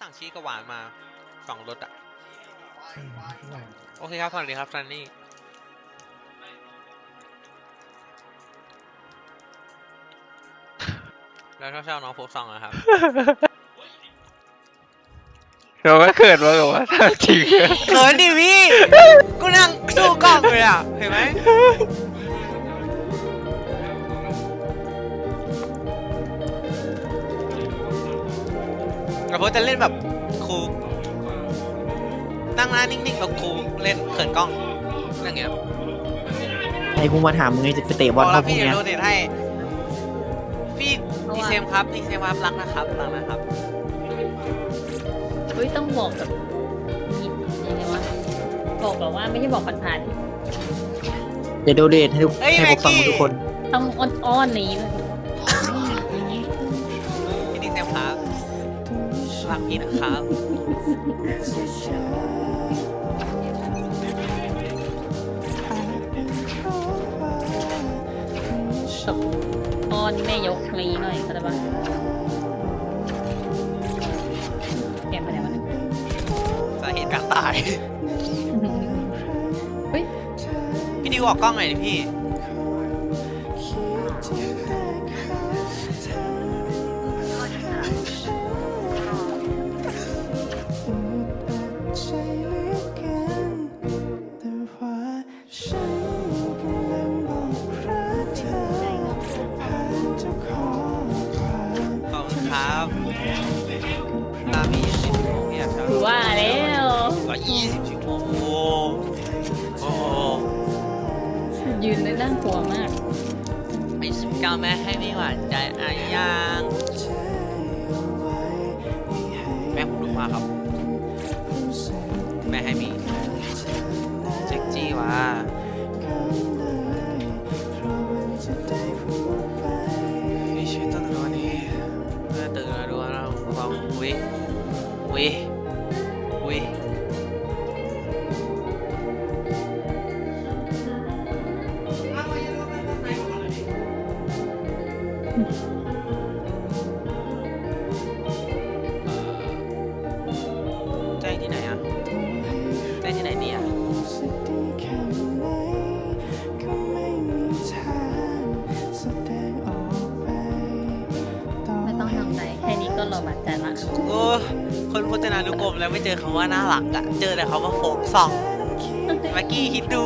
สั่งชีสกับหวานมาสองรสอะอืมได้โอเคครับสวัสดีครับซันนี่แล้วถ้าเช่าน้องโฟกซองอะครับเราก็เกิดมากับว่าถ้าจริงอะเขินดิพี่ กูนั่งสู้กล้องเลยอะ เห็นไหม เราจะเล่นแบบครูนั่งหน้านิ่งๆแบบครูเล่นเขินกล้องเรื่องเงี้ยไอ้กูมาถามมึงไงจะไปเตะบบออลกรแล้อวบพวพี่กเดี๋ยเนี้วยโดเนทให้ พี่ดีเซมครับดีเซมครับรักนะครับรักนะครับ เฮ้ยต้องบอกแบบยังไงวะบอกแบบว่าไม่ใช่บอกผ่านเดี๋ยวโดเดทให้ทุกเฮ้ยให้พวกฟังแม็กกี้ ทุกคน ๆต้องอ้อนๆนี้พี่ดี รักพี่นะครับอ้อนแม่ยกนี้หน่อยเข้าใจปะเปลี่ยนไปไหนวะเนี่ยสาเหตุการตาย เฮ้ยพี่ดิวออกกล้องหน่อยดิพี่ คุณครับตามพี่ยี่สิบชั่วโมงพี่อยากเช่าคือว่าแล้วร้อยยี่สิบชั่วโมงโอ้โหโอ้โหยืนได้น่ากลัวมากไอ้สิบเก้าแม่ให้ไม่หวานใจอายังแม่ผมรู้มากครับ แม่ให้มีเซ็กจี้ว่ะ ฟังวิวิ แค่นี้ก็ระบาดใจละโอ้คนพจนานุกรมแล้วไม่เจอคำว่าน่ารักอะเจอแต่คำว่าโฟกซองแม็กกี้คิดดู